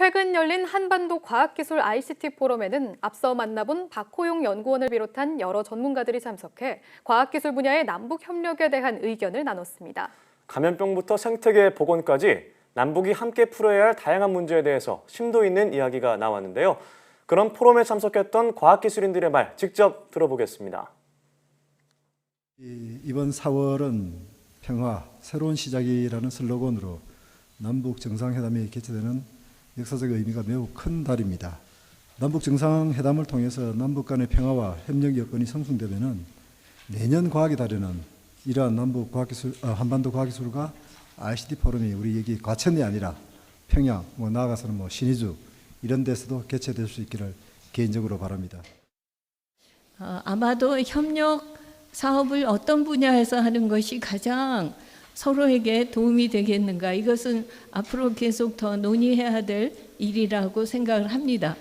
최근 열린 한반도 과학기술 ICT 포럼에는 앞서 만나본 박호용 연구원을 비롯한 여러 전문가들이 참석해 과학기술 분야의 남북 협력에 대한 의견을 나눴습니다. 감염병부터 생태계 복원까지 남북이 함께 풀어야 할 다양한 문제에 대해서 심도 있는 이야기가 나왔는데요. 그런 포럼에 참석했던 과학기술인들의 말 직접 들어보겠습니다. 이- 이번 4월은 평화, 새로운 시작이라는 슬로건으로 남북 정상회담이 개최되는 역사적 의미가 매우 큰 달입니다. 남북 정상회담을 통해서 남북 간의 평화와 협력 여건이 성숙되면은 내년 과학의 달에는 이러한 남북 과학기술, 아, 한반도 과학기술과 ICT 포럼이 우리 여기 과천이 아니라 평양, 뭐 나아가서는 뭐 신의주 이런 데서도 개최될 수 있기를 개인적으로 바랍니다. 어, 아마도 협력 사업을 어떤 분야에서 하는 것이 가장 서로에게 도움이 되겠는가 이것은 앞으로 계속 더 논의해야 될 일이라고 생각을 합니다.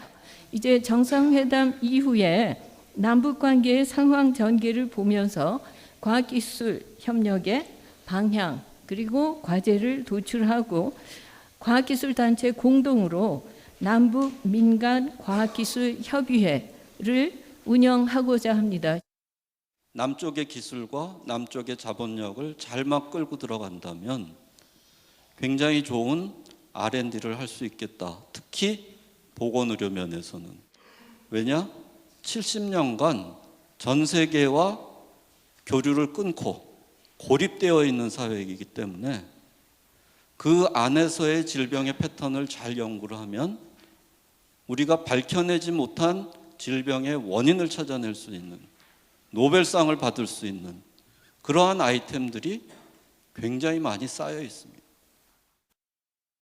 이제 정상회담 이후에 남북 관계의 상황 전개를 보면서 과학기술 협력의 방향 그리고 과제를 도출하고 과학기술 단체 공동으로 남북 민간 과학기술 협의회를 운영하고자 합니다. 남쪽의 기술과 남쪽의 자본력을 잘막 끌고 들어간다면 굉장히 좋은 R&D를 할 수 있겠다. 특히 보건 의료 면에서는. 왜냐? 70년간 전 세계와 교류를 끊고 고립되어 있는 사회이기 때문에 그 안에서의 질병의 패턴을 잘 연구를 하면 우리가 밝혀내지 못한 질병의 원인을 찾아낼 수 있는 노벨상을 받을 수 있는 그러한 아이템들이 굉장히 많이 쌓여 있습니다.